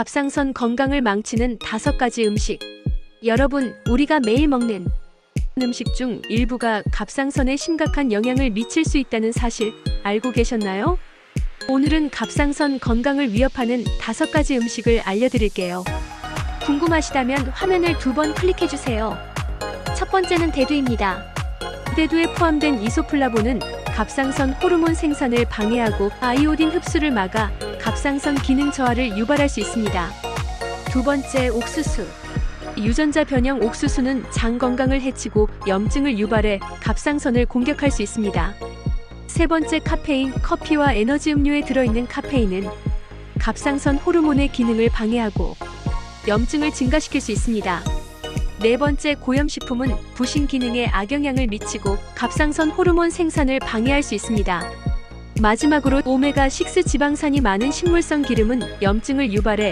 갑상선 건강을 망치는 다섯 가지 음식. 여러분, 우리가 매일 먹는 음식 중 일부가 갑상선에 심각한 영향을 미칠 수 있다는 사실 알고 계셨나요? 오늘은 갑상선 건강을 위협하는 다섯 가지 음식을 알려드릴게요. 궁금하시다면 화면을 두 번 클릭해주세요. 첫 번째는 대두입니다. 대두에 포함된 이소플라본은 갑상선 호르몬 생산을 방해하고 아이오딘 흡수를 막아 갑상선 기능 저하를 유발할 수 있습니다. 두 번째, 옥수수. 유전자 변형 옥수수는 장 건강을 해치고 염증을 유발해 갑상선을 공격할 수 있습니다. 세 번째, 카페인. 커피와 에너지 음료에 들어있는 카페인은 갑상선 호르몬의 기능을 방해하고 염증을 증가시킬 수 있습니다. 네 번째 고염식품은 부신 기능에 악영향을 미치고 갑상선 호르몬 생산을 방해할 수 있습니다. 마지막으로 오메가6 지방산이 많은 식물성 기름은 염증을 유발해